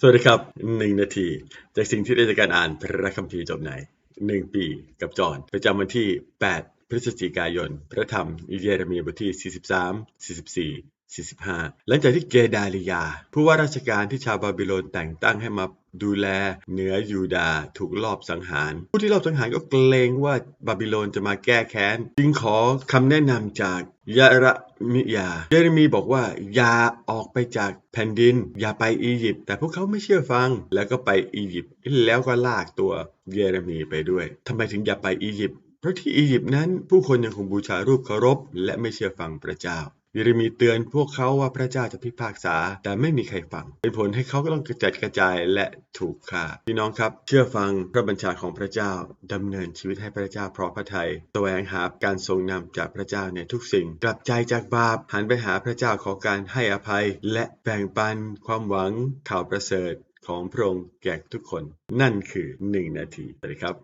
สวัสดีครับหนึ่งนาที จากสิ่งที่ได้จากการอ่านพระคัมภีร์จบในหนึ่งปีกับจอห์นประจำวันที่ 8 พฤศจิกายน พระธรรมเยเรมีบทที่ 43 44 45 หลังจากที่เกดาลิยา ผู้ว่าราชการที่ชาวบาบิโลนแต่งตั้งให้มาดูแลเหนือยูดาห์ถูกลอบสังหาร ผู้ที่ลอบสังหารก็เกรงว่าบาบิโลนจะมาแก้แค้น จึงขอคำแนะนำจากยะระมิยา เยเรมีบอกว่าอย่าออกไปจากแผ่นดิน อย่าไปอียิปต์แต่พวกเขาไม่เชื่อฟัง แล้วก็ไปอียิปต์แล้วก็ลากตัวเยเรมีไปด้วยทำไมถึงอย่าไปอียิปต์เพราะที่อียิปต์นั้นผู้คนยังคงบูชารูปเคารพและไม่เชื่อฟังพระเจ้า เยเรมีเตือนพวกเขาว่าพระเจ้าจะพิพากษา แต่ไม่มีใครฟัง เป็นผลให้เขาก็ต้องกระจัดกระจายและถูกฆ่า พี่น้องครับ เชื่อฟังพระบัญชาของพระเจ้าดำเนินชีวิตให้พระเจ้าพราะพระทัยแสวงหาการทรงนำจากพระเจ้าในทุกสิ่ง กลับใจจากบาปหันไปหาพระเจ้าขอการให้อภัย และแบ่งปันความหวังข่าวประเสริฐของพระองค์แก่ทุกคน นั่นคือหนึ่งนาทีสวัสดีครับ